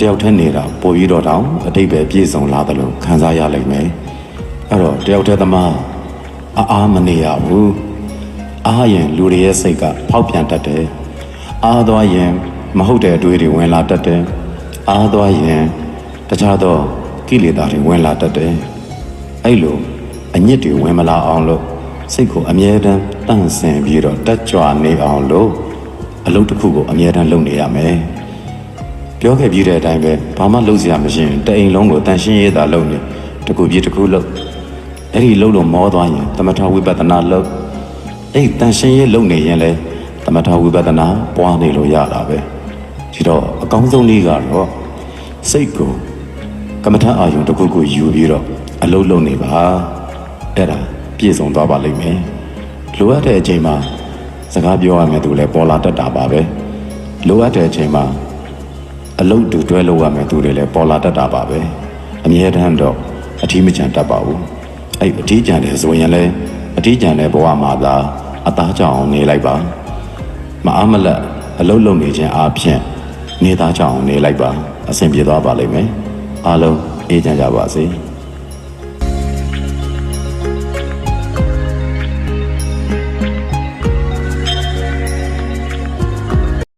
တယောက်တည်းနေတာပိုပြီးတော့တောင်အတိတ်ပဲပြည့်စုံလာတယ်လို့ခံစားရလိမ့်မယ်အဲ့တော့တယောက်တည်းသမားအားအားမနေရဘူးအားရင်လူတွေရဲ့စိတ်ကဖောက်ပြန်တတ်တယ်အားသွားရင်မဟုတ်တဲ့အတွေးတွေဝင်လာတတ်တယ်အားသွားရင်တခြားသောကိလေသာတွေဝင်လာတတ်တယ်အဲ့လိုအညစ်တွေဝင်မလာအောင်လို့စိတ်ကိုအမြဲတမ်းတန့်စင်ပြီးတော့တက်ကြွနေအောင်လို့အလုပ်တစ်ခုကိုအမြဲတမ်းလုပ်နေရမယ် ပြောခဲ့ပြီးတဲ့အတိုင်းပဲဘာမှလုပ်စရာမရှိရင်တအိမ်လုံးကိုတန်ရှင်းရေးတာလုပ်နေတကူပြေတကူလုပ်အဲ့ဒီလုပ်လို့မောသွားရင်သမထဝိပဿနာလုပ်အဲ့ဒီတန်ရှင်းရေးလုပ်နေရင်လေသမထဝိပဿနာပွားနေလို့ရတာပဲဒီတော့အကောင်းဆုံးလေးကတော့စိတ်ကိုကမ္မထအာယုံတစ်ခုခုယူပြီးတော့အလုပ်လုပ်နေပါအဲ့ဒါပြည့်စုံသွားပါလိမ့်မယ်လိုအပ်တဲ့အချိန်မှာစကားပြောရမယ်သူလည်းပေါ်လာတတ်တာပါပဲလိုအပ်တဲ့အချိန်မှာ အလုတ်တူတွဲလို့ရမယ်သူတွေလည်းပေါ်လာတတ်တာပါပဲအမြဲတမ်းတော့အထီးမကျန်တတ်ပါဘူးအဲ့အထီးကျန်တယ်ဆိုရင်လည်းအထီးကျန်တဲ့ဘဝမှာသာအသားကြောင်အောင်နေလိုက်ပါမအားမလက်အလုတ်လုံနေခြင်းအပြင်နေသားကြောင်အောင်နေလိုက်ပါအဆင်ပြေသွားပါလိမ့်မယ်အားလုံးအေးချမ်းကြပါစေ